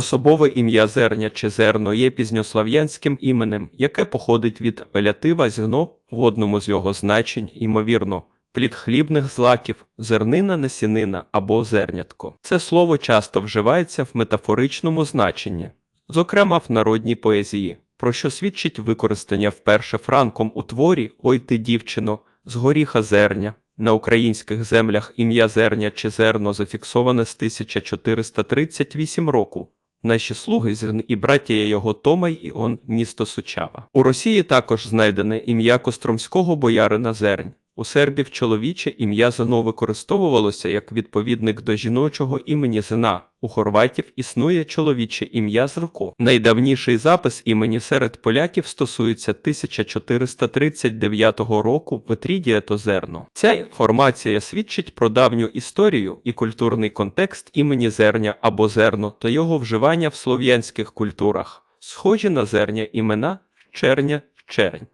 Особове ім'я зерня чи зерно є пізньослав'янським іменем, яке походить від апелятива зерно в одному з його значень, ймовірно, плід хлібних злаків, зернина, насінина або зернятко. Це слово часто вживається в метафоричному значенні, зокрема в народній поезії, про що свідчить використання вперше Франком у творі «Ой ти, дівчино, з горіха зерня. На українських землях ім'я зерня чи зерно зафіксоване з 1438 року. Наші слуги зерн і братія його Томай і он місто Сучава. У Росії також знайдене ім'я костромського боярина Зернь. У сербів чоловіче ім'я Зено використовувалося як відповідник до жіночого імені Зена. У хорватів існує чоловіче ім'я Зрко. Найдавніший запис імені серед поляків стосується 1439 року Петрідія то Зерно. Ця інформація свідчить про давню історію і культурний контекст імені Зерня або Зерно та його вживання в слов'янських культурах, схожі на зерня імена черня чернь.